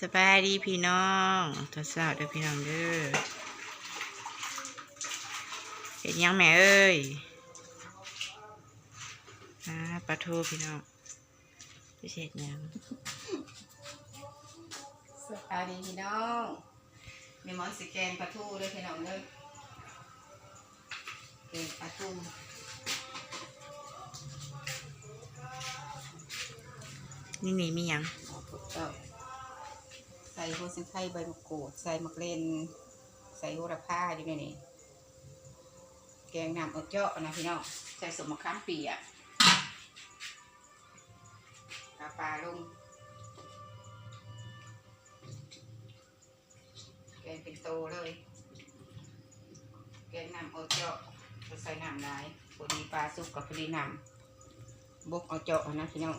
สบายดีพี่น้องทดสอบเด้อพี่น้องเด้อเห็นยังแม่เอ้ยอ่าปลาทูพี่น้องพิเศษยังสวัสดีพี่น้องมีหมอนสแกนปลาทูเลยพี่น้องเลยเกงปลาทูนี่นี่มียัง ใส่โฮซินไทยใบมะกรูด ใส่มะเกรนใส่โหระพาอยู่ในนี่แกงน้ำเอาเจาะนะพี่น้องใส่สมมะขามเปียกกาปลาลงแกงเป็นโตเลย แกงน้ำเอาเจาะใส่น้ำลายพอดีปลาสุกกับพอดีน้ำบกเอาเจาะนะพี่น้อง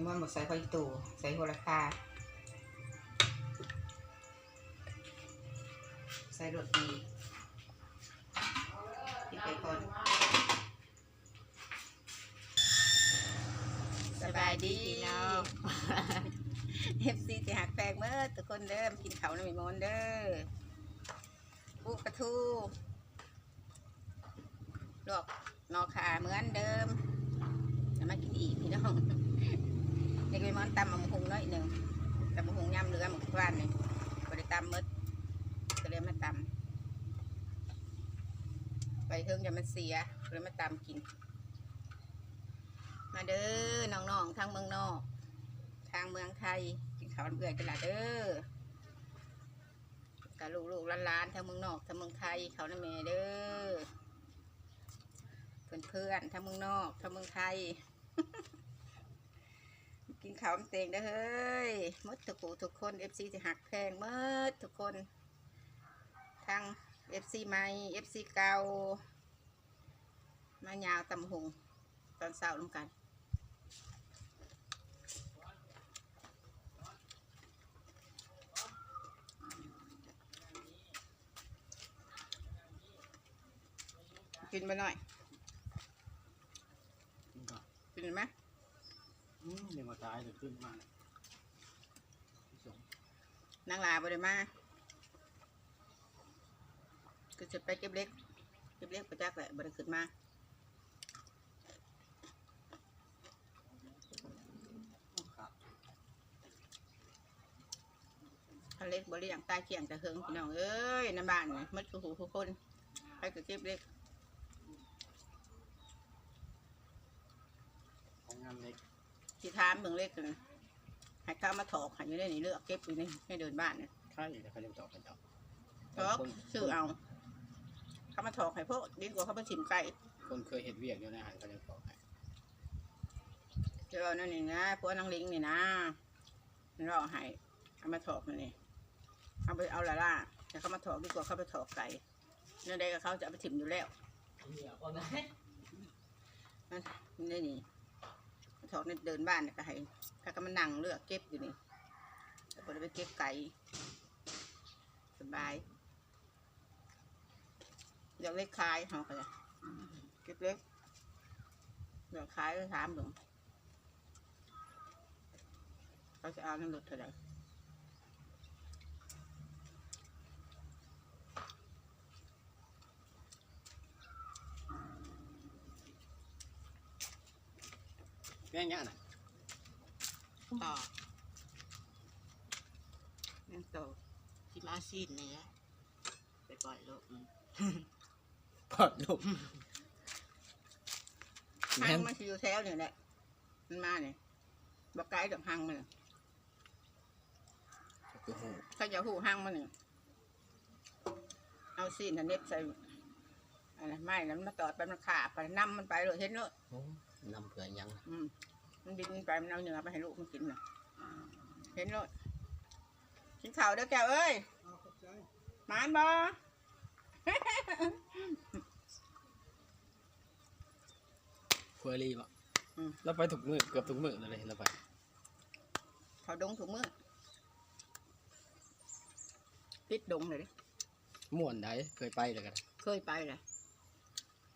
ม่ม่อนบอกใส่ไฟตู่ใส่โหระพาใส่รสดีที่ไปก่อนสบายดีพี่น้องเอฟซีจะหักแปลกเมื่อทุกคนเดิมกินเขาวน้ำมีมนเด้อปูกระทูลวกนอขาเหมือนเดิมจะมากินอีกพี่น้อง เด็กไปมอนตำมะม่วงน้อยหนึ่งตำมะม่วงย่ำเรือหมกบ้านนี่ก็ได้ตำหมดก็เลยมาตำไปเทิงจะมันเสียก็เลยมาตำกิน มาเด้อน้องๆทางเมืองนอก ทางเมืองไทยกินข้าวเบื่อกันละเด้อกับลูกๆล้านๆทางเมืองนอกทางเมืองไทยเขานะแม่เด้อเพื่อนๆทางเมืองนอกทางเมืองไทย กินข้าวมันเตงเด้อเฮ้ยหมดทุกผู้ทุกคนเอฟซีจะหักแพงหมดทุกคน ทางเอฟซีใหม่เอฟซีเก่ามายาวตำหงตอนเช้าลงกันกินไปหน่อย กินไหม อืมเดี๋ยวมาตายเดี๋ยวขึ้นมาสงนางลาบริมาก็จะไปเก็บเล็ก เก็บเล็กประจักษ์แหละบริขึ้นมาครับถ้าเล็กบริอย่างตายเกี่ยงแต่เฮิงพี่น้องเอ้ยในบ้านนี่มัดกูหูทุกคนไปก็เก็บเล็ก ของงานเล็ก ที่ถาม เบิ่งเล็กกันให้เข้ามาถอกให้อยู่ในนี่เลือกเก็บอยู่นี่ให้เดินบ้านเนี่ยใช่แต่เขาจะตอบกันต่อถอกซื้อเอาเข้ามาถอกให้พวกดีกว่าเขามาถิ่มไก่คนเคยเห็ดเวียกอยู่ในอาหารเขาจะตอบให้เจอนั่นนี่นะพวกนางลิงนี่นะมันรอให้เอามาถอกมันนี่เอาไปเอาละล่ะแต่เขามาถอกดีกว่าเขาไปถอกไก่เนื้อใดกับเขาจะเอาไปถิ่มอยู่แล้วมันนี่นี่มา ถอกในเดินบ้านเนี่ยก็ให้ข้าก็มานั่งเลือกเก็บอยู่นี่แล้วก็ไปเก็บไก่สบายอยากเล็กขายเขาก็จะเก็บเล็กอยากขายก็ถามหลวงเขาจะเอาน้ำรถเท่าไหร่ แม่งเนี้ยน่ะต่อนั่นโตที่มาซีดเนื้อไปปล่อยโลกมันปอดลูกห้างมันสิอยู่แถวนี่แหละมันมาเนี่ยบอกไกลดอกห้างมันน่ะคือหูถ้าจะหูห้างมันเนี่ยเอาซีนอันเน็บใส่อะไรไม่แล้วมันมาตอดไปมันขาไปนำมันไปเลยเห็นเลยนำเผื่อยัง อืม มันบินไปมันเอาเนื้อไปให้ลูกมันกินน่ะเห็นเลยกินข้าวเด้อแก้วเอ้ยหมานบ่เฟอร์รี่ปะเราไปถูกมือเกือบถูกมือเลยเราไปเขาดงถุงมือปิดดงเลยดิม่วนได้เคยไปเลยกันเคยไปเลย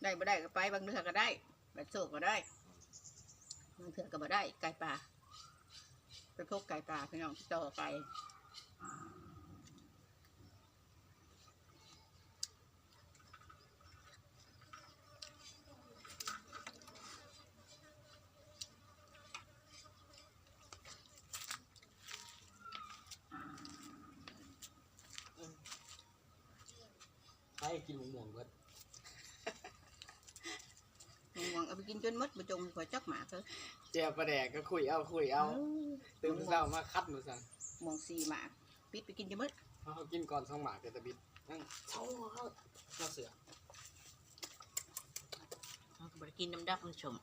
ได้บ่ได้ก็ไปบางเดือก็ได้แบบโซกก็ได้ บางเถื่อก็บ่ได้ไก่ป่าระทบไก่ตาพี่น้องต่อไปใช่กินหมูหมวงเบิด มงวงเอาไปกินจนหมดมาจงหัวจักหมาเถอะเจียวปลาแดกก็คุยเอาคุยเอาตื่นเช้ามาคัดมือสั่งมองสีหมาปิดไปกินจนหมดเขากินก่อนสองหมากเดตะบิดนั่งเช้าเขาเราเสือเอาก็บ่ได้กินน้ำดับมันชม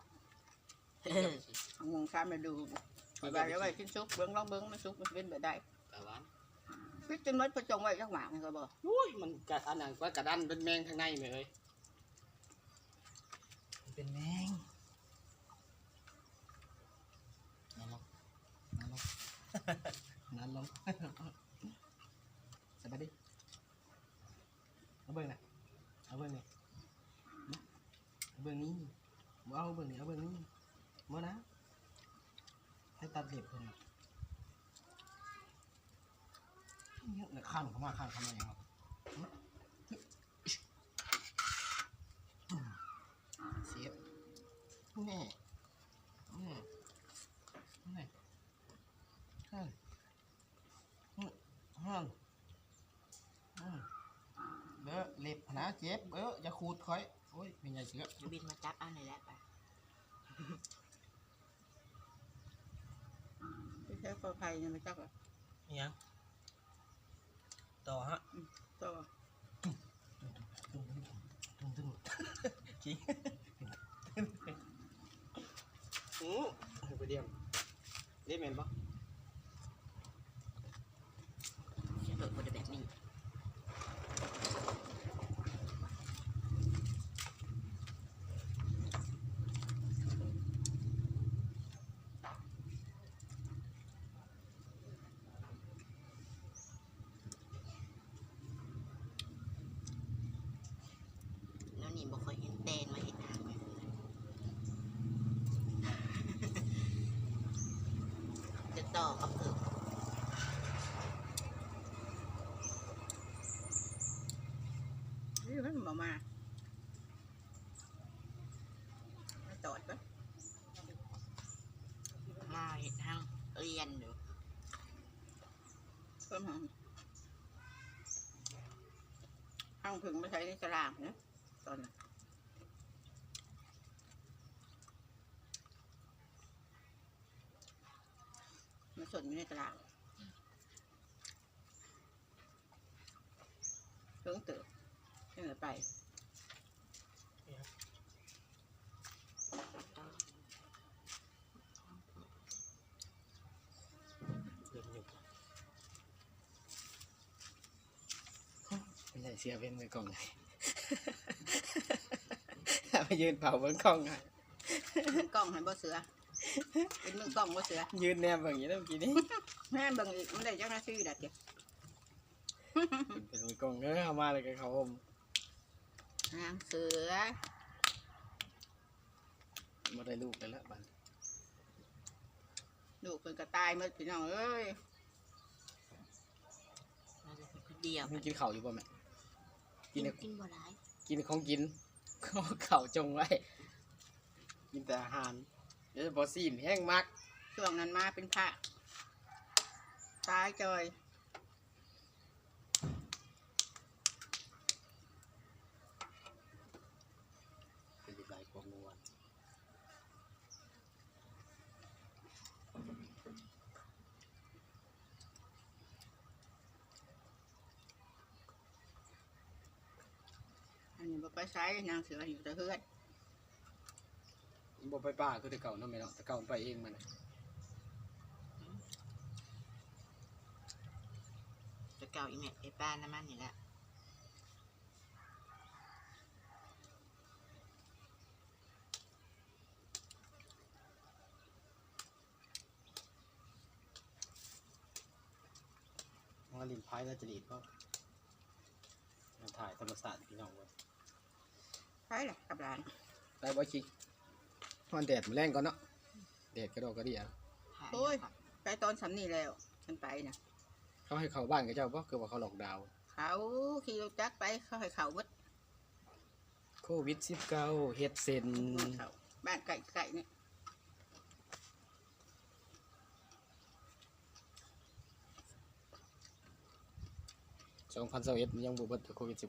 เอางวงข้ามมาดูไปไปแล้วไว้กินซุปเบิ้งลองเบิ้งมันซุปมันเป็นแบบใดแต่ว่าปิดจนหมดประจงไว้จักหมามันก็บอกอุ้ยมันกระอันนั้นว่ากระดันเป็นแมงข้างในเลย เป็นแมงนั่นลงนั่นลงนั่นลงสบายดิเอาเบิ่งน่ะเอาเบิ่งนี่เอาเบิ่งนี้เอาเบิ่งนี่เอาเบิ่งนี้บ่นะให้ตัดเล็บเพิ่นน่ะเนี่ยข้ามเข้ามาข้ามเข้ามาอย่างเนาะ เสียบแน่แน่แน่ฮันฮันฮันฮันเบ้อเล็บนะเจ็บเบ้ออย่าขูดคอยโอ้ยเป็นไงเสือบินมาจับเอาหน่อยแหละไปไม่ใช่ปลอดภัยเนี่ยไม่จักหรอกยังต่อฮะต่อตึ้งตึ้งตึ้งจริง โอ้ไปเดียมเรียกแมนปะเสียโดดบ่ได้แบบนี้แล้วนี่บ่ค่อยเห็นแตนมาเห็นทางเลย จะต่อกับเกิดนี่มันบอกมามาจอดก็มาเห็นทางเรียนอยู่เพิ่มหอมห้างผึ่งไม่ใช้ในตลาดนะตอนนั้น สดอยู่ในตลาดเพิ่งตื่นเพิ่งไปต่อเดือดหยุดไม่ใช่เสียเป็นมือกล่องไงไปยืนเผาบนกล่องไงกล้องให้บ่เสือ เป็นมือกล้องบ่เสือยืนแนมแบบนี้แล้วเมื่อกี้นี้แม่เบิ่งอีกมันได้จังหน้าที่ดัดเดียวเป็นมือกล่องเออเอามาเลยกับเขาอมนางเสือมาได้ลูกเลยละบันลูกเป็นกระตายหมืดพี่น้องเอ้ยเราจะเป็นคนเดียวมีกินข้าวอยู่ป่ะแม่กิกินนแต่กินบ่หลายกินของกินก็ข้าวจงไว้กินแต่อาหาร เดี๋ยวจะบอซีนแห้งมากช่วงนั้นมาเป็นพระตายจอยเป็นดีไรกว่างัวอันนี้บ่ไปใช้นางเสืออยู่แต่เฮือน บ่ไปป่าคือแต่เก่าเนาะแม่เนาะแต่เก่ามันไปเองมันน่ะจะเก่าอีแม่ไอ้ป้าน้ำมันนี่แหละว่าลินพายแล้วจะดีดก็ถ่ายธรรมศาสตร์พี่น้องเว้ยใช่แหละกับหลาน ได้บ่ชิ กมันแดดมันแรงก่อนเนาะแดดกระดอกกระเดียหายโอ้ยครับไปตอนสำนี่แล้ว ฉันไปนะเขาให้เข้าบ้านกับเจ้าบ่คือว่าเขาหลอกดาวน์เขาขี่รถจักรไปเขาให้เขาเบิดโควิด19เฮ็ดเซ็นเขาบ้านไก่ไก่เนี่ย2021มันยังบ่เบิดโควิด19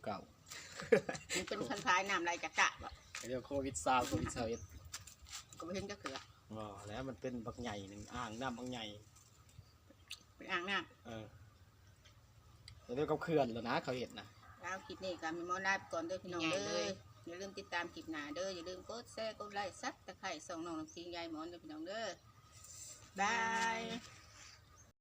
มันเป็นคันคลายน้ำไหลจากกะบ่เรียกโควิด20โควิด21 ก็ไม่เห็นจะเกลืออ๋อแล้วมันเป็นบักใหญ่หนึงอ่างน้ำบักใหญ่เป็นอ่างน้เออเรียกกับเขื่อนแล้วนะเขาเห็นนะำแล้วคลิปนี้ก็มีมอลาไปก่อนเด้อพี่น้องเด้ออย่าลืมติดตามคลิปหน้าเด้ออย่าลืมกดแชร์กดไลค์ซับตะไคร้ส่องน้องน้ำทิ้งยายหมอนเด้อพี่น้องเด้อบาย